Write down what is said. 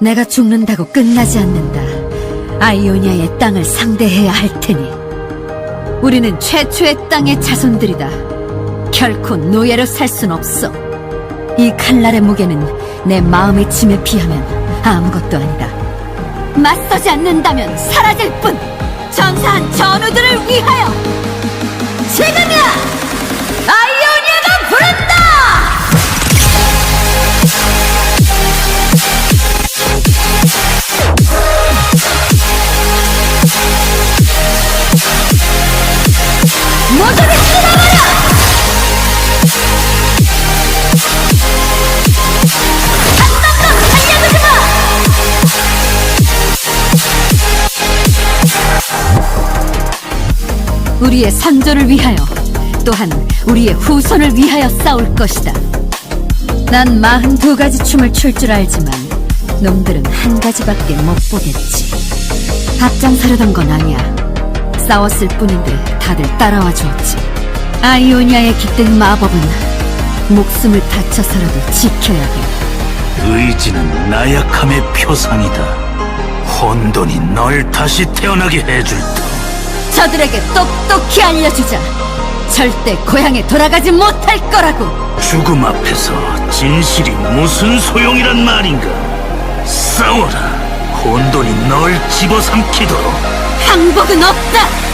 내가 죽는다고 끝나지 않는다. 아이오니아의 땅을 상대해야 할 테니. 우리는 최초의 땅의 자손들이다. 결코 노예로 살 순 없어. 이 칼날의 무게는 내 마음의 짐에 비하면 아무것도 아니다. 맞서지 않는다면 사라질 뿐! 전사한 전우들을 위하여! 우리의 선조를 위하여 또한 우리의 후손을 위하여 싸울 것이다. 난 마흔 두 가지 춤을 출 줄 알지만 놈들은 한 가지밖에 못 보겠지. 앞장서려던 건 아니야. 싸웠을 뿐인데 다들 따라와 주었지. 아이오니아의 깃든 마법은 목숨을 바쳐서라도 지켜야 해. 의지는 나약함의 표상이다. 혼돈이 널 다시 태어나게 해줄 터. 저들에게 똑똑히 알려주자. 절대 고향에 돌아가지 못할 거라고. 죽음 앞에서 진실이 무슨 소용이란 말인가? 싸워라. 혼돈이 널 집어삼키도록. 항복은 없다.